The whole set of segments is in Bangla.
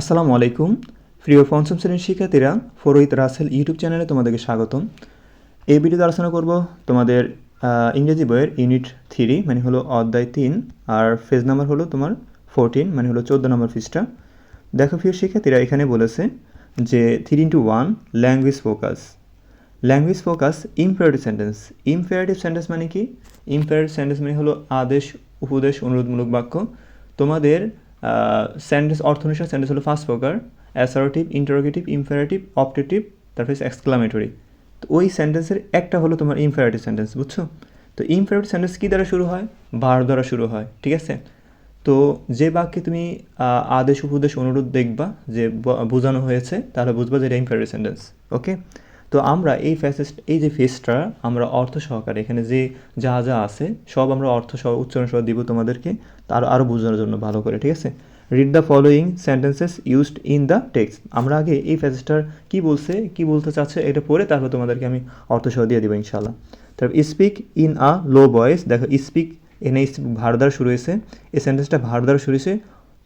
আসসালামু আলাইকুম। প্রিয় পঞ্চম শ্রেণির শিক্ষার্থীরা, ফরোহিত রাসেল ইউটিউব চ্যানেলে তোমাদেরকে স্বাগতম। এই ভিডিওতে আলোচনা করব তোমাদের ইংরেজি বইয়ের ইউনিট থ্রি মানে হলো অধ্যায় তিন, আর ফেজ নাম্বার হলো তোমার ফোরটিন মানে হলো চোদ্দ নম্বর ফিজটা দেখো প্রিয় শিক্ষার্থীরা, এখানে বলেছে যে three into one language focus language focus imperative sentence imperative sentence মানে কি? ইম্পারেটিভ সেন্টেন্স মানে হলো আদেশ, উপদেশ, অনুরোধমূলক বাক্য। তোমাদের সেন্টেন্স অর্থ অনুসারে সেন্টেন্স হলো ফার্স্ট প্রকার অ্যাসারেটিভ ইন্টারোগেটিভ ইম্পারেটিভ অপটেটিভ তারপরে এক্সক্লামেটরি তো ওই সেন্টেন্সের একটা হলো তোমার ইম্পারেটিভ সেন্টেন্স বুঝছ? তো ইম্পারেটিভ সেন্টেন্স কী দ্বারা শুরু হয়? ভার দ্বারা শুরু হয়, ঠিক আছে? তো যে বাক্যে তুমি আদেশ, উপদেশ, অনুরোধ দেখবা, যে বোঝানো হয়েছে, তাহলে বুঝবা যে এটা ইম্পারেটিভ সেন্টেন্স ওকে তো আমরা এই ফেসেস এই যে ফেসটা আমরা অর্থ সহকারে, এখানে যে যা যা আছে, সব আমরা অর্থ সহ, উচ্চারণ সহ দিব তোমাদেরকে, তার আরও বোঝানোর জন্য ভালো করে, ঠিক আছে? Read the following sentences used in the text আমরা আগে এই ফেসেসটার কি বলছে, কি বলতে চাচ্ছে, এটা পড়ে তারপর তোমাদেরকে আমি অর্থ সহ দিয়ে দেবো ইনশাল্লাহ তারপর speak in a low voice দেখো স্পিক এনে ভার দ্বারা শুরু হয়েছে, এই সেন্টেন্সটা ভার দ্বারা শুরু হয়েছে,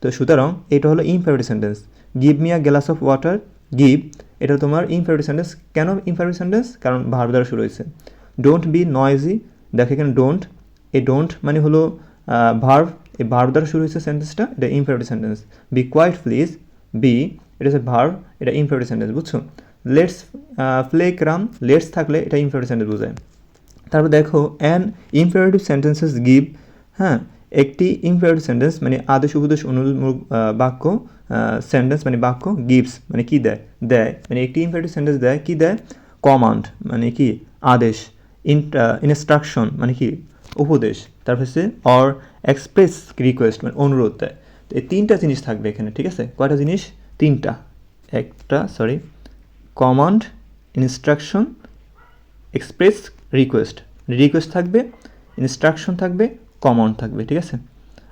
তো সুতরাং, এটা হলো imperative sentence give me a glass of water give এটা তোমার ইম্পারেটিভ সেন্টেন্স কেন ইম্পারেটিভ সেন্টেন্স কারণ ভার দ্বারা শুরু হয়েছে। ডোন্ট বি নয়েজি দেখো এখানে ডোন্ট এই ডোন্ট মানে হলো ভার্ভ এই ভার্ভ দ্বারা শুরু হয়েছে সেন্টেন্সটা এটা imperative sentence be quiet please be এটা হচ্ছে ভার্ভ এটা ইম্পারেটিভ সেন্টেন্স বুঝছ? লেটস প্লে ক্রাম লেটস থাকলে এটা ইম্পারেটিভ সেন্টেন্স বোঝায়। তারপর দেখো অ্যান ইম্পারেটিভ সেন্টেন্সেস গিভ হ্যাঁ? একটি ইম্পারেটিভ সেন্টেন্স মানে আদেশ উপদেশ অনুরোধমূলক বাক্য সেন্টেন্স মানে বাক্য গিভস মানে কি দেয়? দেয়। মানে একটি ইম্পারেটিভ সেন্টেন্স দেয়, কি দেয়? কমান্ড মানে কি? আদেশ ইনস্ট্রাকশন মানে কি? উপদেশ। তারপর হচ্ছে অর এক্সপ্রেস রিকোয়েস্ট মানে অনুরোধ দেয়। তো এই তিনটা জিনিস থাকবে এখানে, ঠিক আছে? কয়টা জিনিস? তিনটা। একটা sorry command instruction express request request থাকবে ইনস্ট্রাকশন থাকবে কমন থাকবে, ঠিক আছে?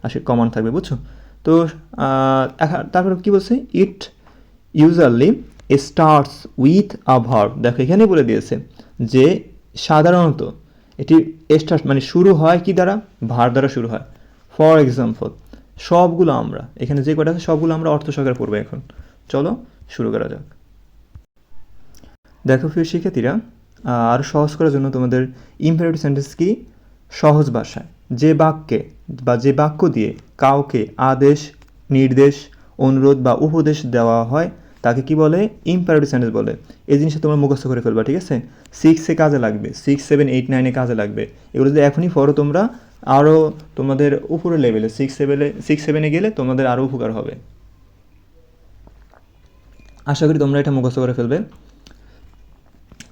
আসলে কমন থাকবে, বুঝছ? তো তারপরে কি বলছে? It usually starts with a verb দেখো এখানে বলে দিয়েছে যে সাধারণত এটি স্টার্ট মানে শুরু হয় কি দ্বারা? ভার দ্বারা শুরু হয়। ফর এক্সাম্পল সবগুলো আমরা, এখানে যে কটা আছে, সবগুলো আমরা অর্থ সহকারে পড়ব এখন। চলো, শুরু করা যাক। দেখো, প্রিয় শিক্ষার্থীরা আরও সহজ করার জন্য তোমাদের ইম্পারেটিভ সেন্টেন্স কি? সহজ ভাষায়। যে বাক্যে বা যে বাক্য দিয়ে কাউকে আদেশ, নির্দেশ, অনুরোধ বা উপদেশ দেওয়া হয়, তাকে কি বলে? ইম্পারেটিভ সেন্টেন্স বলে। এই জিনিসটা তোমরা মুখস্থ করে ফেলবা, ঠিক আছে? সিক্সে কাজে লাগবে। সিক্স সেভেন এইট নাইনে কাজে লাগবে। এগুলো যদি এখনই পড়ো তোমরা আরও তোমাদের উপরে লেভেলে সিক্স সেভেনে সিক্স সেভেনে গেলে তোমাদের আরও উপকার হবে। আশা করি তোমরা এটা মুখস্থ করে ফেলবে।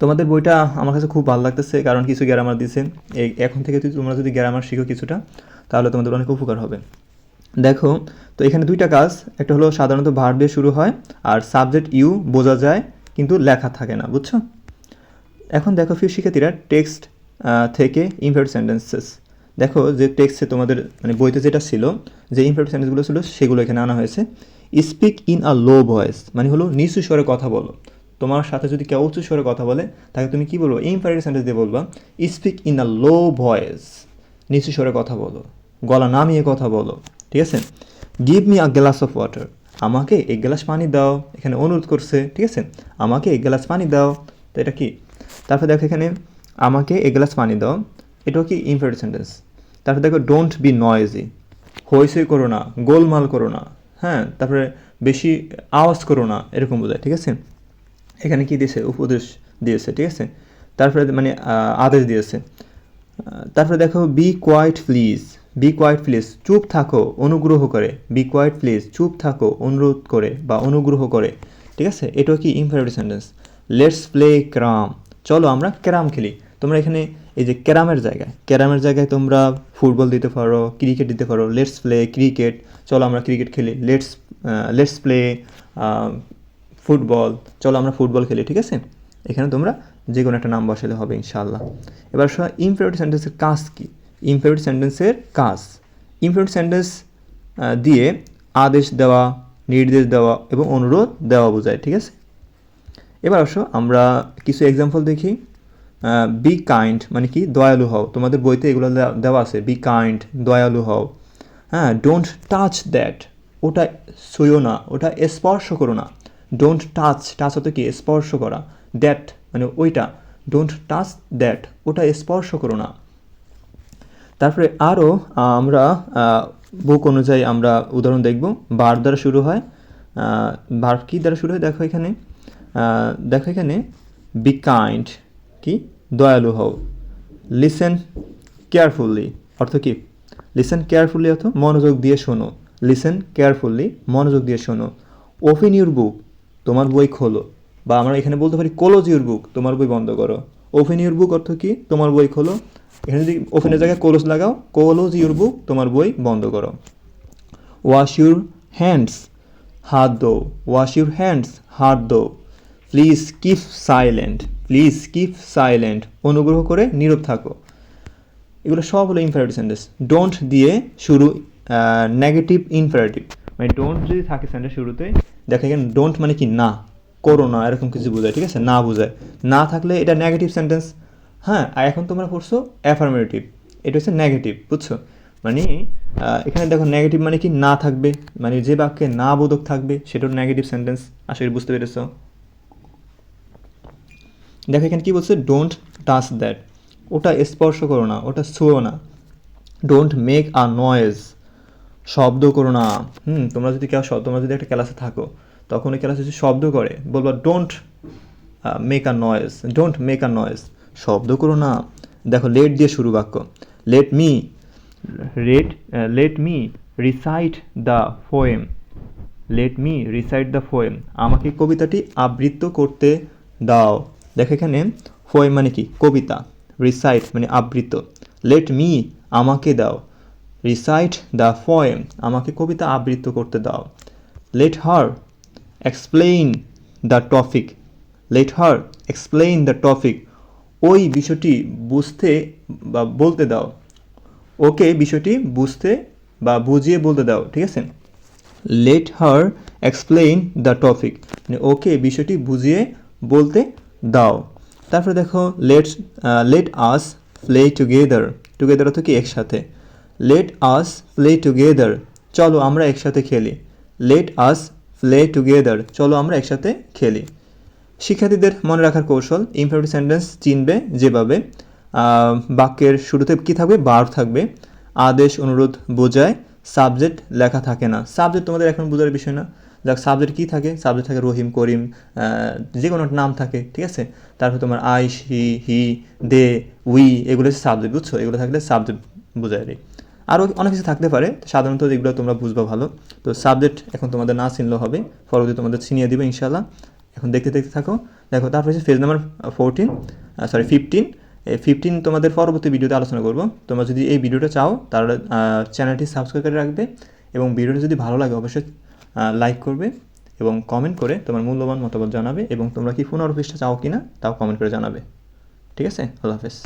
তোমাদের বইটা আমার কাছে খুব ভালো লাগতেছে, কারণ কিছু গ্রামার দিছে এই এখন থেকে যদি তোমরা যদি গ্রামার শিখো কিছুটা, তাহলে তোমাদের অনেক উপকার হবে। দেখো, তো এখানে দুইটা কাজ, একটা হলো সাধারণত ভার দিয়ে শুরু হয়, আর সাবজেক্ট ইউ বোঝা যায়, কিন্তু লেখা থাকে না, বুঝছ? এখন দেখো ফিউ শিক্ষার্থীরা টেক্সট থেকে ইম্পারেটিভ সেন্টেন্সেস দেখো যে টেক্সটে তোমাদের মানে বইতে যেটা ছিল, যে ইম্পারেটিভ সেন্টেন্সগুলো ছিল, সেগুলো এখানে আনা হয়েছে। Speak in a low voice মানে হলো নিচু স্বরে কথা বলো। তোমার সাথে যদি কেউ উঁচু স্বরে কথা বলে, তাকে তুমি কি বলব? ইম্পারেটিভ সেন্টেন্স দিয়ে বলবা speak in a low voice নিচু স্বরে কথা বলো। গলা নামিয়ে কথা বলো। ঠিক আছে? Give me a glass of water আমাকে এক গ্লাস পানি দাও। এখানে অনুরোধ করছে। ঠিক আছে? আমাকে এক গ্লাস পানি দাও। তো এটা কি? তারপর দেখো এখানে, আমাকে এক গ্লাস পানি দাও। এটাও কি? ইম্পারেটিভ সেন্টেন্স তারপর দেখো ডোন্ট বি নয়েজি হইসই করো না। গোলমাল করো না। হ্যাঁ? তারপরে বেশি আওয়াজ করো না। এরকম বোঝায়। ঠিক আছে? এখানে কি দিয়েছে? উপদেশ দিয়েছে, ঠিক আছে? তারপরে মানে আদেশ দিয়েছে। তারপরে দেখো be quiet please be quiet please চুপ থাকো, অনুগ্রহ করে। বি কোয়াইট প্লিজ চুপ থাকো, অনুরোধ করে বা অনুগ্রহ করে। ঠিক আছে? এটাও কি imperative sentence let's play carrom চলো, আমরা ক্যারাম খেলি। তোমরা এখানে, এই যে ক্যারামের জায়গায় ক্যারামের জায়গায় তোমরা ফুটবল দিতে পারো, ক্রিকেট দিতে পারো লেটস প্লে ক্রিকেট চলো, আমরা ক্রিকেট খেলি। Let's let's play football. চলো আমরা ফুটবল খেলি, ঠিক আছে? এখানে তোমরা যে কোনো একটা নাম বসালে হবে ইনশাল্লাহ এবার ইম্পারেটিভ সেন্টেন্সের কাজ কী? ইম্পারেটিভ সেন্টেন্সের কাজ। ইম্পারেটিভ সেন্টেন্স দিয়ে আদেশ দেওয়া, নির্দেশ দেওয়া এবং অনুরোধ দেওয়া বোঝায়, ঠিক আছে? এবার আসো, আমরা কিছু এক্সাম্পল দেখি। বি কাইন্ড মানে কি? দয়ালু হও। তোমাদের বইতে এগুলো দেওয়া- আছে বি কাইন্ড দয়ালু হও। হ্যাঁ ডোন্ট টাচ দ্যাট ওটা ছুঁয়ো না, ওটা স্পর্শ করো না। ডোন্ট টাচ টাচ হতো কি? স্পর্শ করা। দ্যাট মানে ওইটা। ডোন্ট টাচ দ্যাট ওটা স্পর্শ করো না। তারপরে আরও আমরা বুক অনুযায়ী আমরা উদাহরণ দেখব। বার দ্বারা শুরু হয়। বার কী দ্বারা শুরু হয়? দেখো এখানে। দেখো এখানে। বি কাইন্ড কি? দয়ালু হও। লিসেন কেয়ারফুললি অর্থ কি? লিসেন কেয়ারফুলি অর্থ মনোযোগ দিয়ে শোনো। লিসেন কেয়ারফুললি মনোযোগ দিয়ে শোনো। ওপেন ইউর বুক তোমার বই খোলো। বা আমরা এখানে বলতে পারি, ক্লোজ ইউর বুক, তোমার বই বন্ধ করো। ওপেন ইউর বুক অর্থ কি? তোমার বই খোলো। এখানে যদি ওপেনের জায়গায় ক্লোজ লাগাও, ক্লোজ ইউর বুক, তোমার বই বন্ধ করো। ওয়াশ ইউর হ্যান্ডস, হাত দো ওয়াশ ইউর হ্যান্ডস, হাত দো please keep silent, please keep silent. অনুগ্রহ করে নীরব থাকো। এগুলো সব হলো ইনফারেটিভ সেন্টেন্স। ডোন্ট দিয়ে শুরু নেগেটিভ ইনফারেটিভ মানে ডোন্ট যদি থাকে সেন্টেন্স শুরুতে, দেখা এখানে ডোন্ট মানে কি? না। করো না, এরকম কিছু বোঝায়, ঠিক আছে? না বোঝায়। না থাকলে এটা নেগেটিভ সেন্টেন্স হ্যাঁ আর এখন তোমরা পড়ছো অ্যাফার্মেটিভ এটা হচ্ছে নেগেটিভ বুঝছ? মানে এখানে দেখো নেগেটিভ মানে কি? না থাকবে। মানে যে বাক্যে না বোধক থাকবে, সেটাও নেগেটিভ সেন্টেন্স করি বুঝতে পেরেছ? দেখো এখানে কি বলছে? ডোন্ট টাচ দ্যাট ওটা স্পর্শ করো না, ওটা ছুঁয়ো না। ডোন্ট মেক আ নয়েজ শব্দ করো না। হুম তোমরা যদি কেউ তোমরা যদি একটা ক্লাসে থাকো তখন ওই ক্লাসে যদি শব্দ করে। বলবা don't make a noise don't make a noise শব্দ করো না। দেখো লেট দিয়ে শুরু বাক্য। Let me let let me recite the poem let me recite the poem আমাকে কবিতাটি আবৃত্ত করতে দাও। দেখো এখানে ফোয়েম মানে কি? কবিতা। রিসাইট মানে আবৃত্ত। লেট মি আমাকে দাও। রিসাইট দ্য ফোয়েম আমাকে কবিতা আবৃত্ত করতে দাও। Let her explain the topic let her explain the topic ওই বিষয়টি বুঝতে বা বলতে দাও। ওকে বিষয়টি বুঝতে বা বুঝিয়ে বলতে দাও, ঠিক আছে? Let her explain the topic মানে ওকে বিষয়টি বুঝিয়ে বলতে দাও। তারপরে দেখো let's let us play together together অর্থ কি? একসাথে। লেট আস প্লে টুগেদার চলো আমরা একসাথে খেলি। লেট আস প্লে টুগেদার চলো আমরা একসাথে খেলি। শিক্ষার্থীদের মনে রাখার কৌশল ইমপারেটিভ সেন্টেন্স চিনবে যেভাবে। বাক্যের শুরুতে কী থাকবে? বার থাকবে। আদেশ, অনুরোধ, বোঝায়। সাবজেক্ট লেখা থাকে না। সাবজেক্ট তোমাদের এখন বোঝার বিষয় না। যাক সাবজেক্ট কী থাকে? সাবজেক্ট থাকে রহিম, করিম যে কোনো নাম থাকে, ঠিক আছে? তারপর তোমার I she he they we এগুলো সাবজেক্ট বুঝছ? এগুলো থাকলে সাবজেক্ট বোঝায় কি। আরও অনেক কিছু থাকতে পারে। সাধারণত এগুলো তোমরা বুঝবা ভালো। তো সাবজেক্ট এখন তোমাদের না চিনলেও হবে। পরবর্তী তোমাদের চিনিয়ে দিবে ইনশাল্লাহ এখন দেখতে দেখতে থাকো। দেখো, তারপর হচ্ছে page number fourteen sorry fifteen এই ফিফটিন তোমাদের পরবর্তী ভিডিওতে আলোচনা করব। তোমরা যদি এই ভিডিওটা চাও তাহলে চ্যানেলটি সাবস্ক্রাইব করে রাখবে এবং ভিডিওটা যদি ভালো লাগে, অবশ্যই লাইক করবে এবং কমেন্ট করে তোমার মূল্যবান মতামত জানাবে এবং তোমরা কি ফোন অফিসটা চাও কি না তাও কমেন্ট করে জানাবে। ঠিক আছে? আল্লাহ হাফেজ।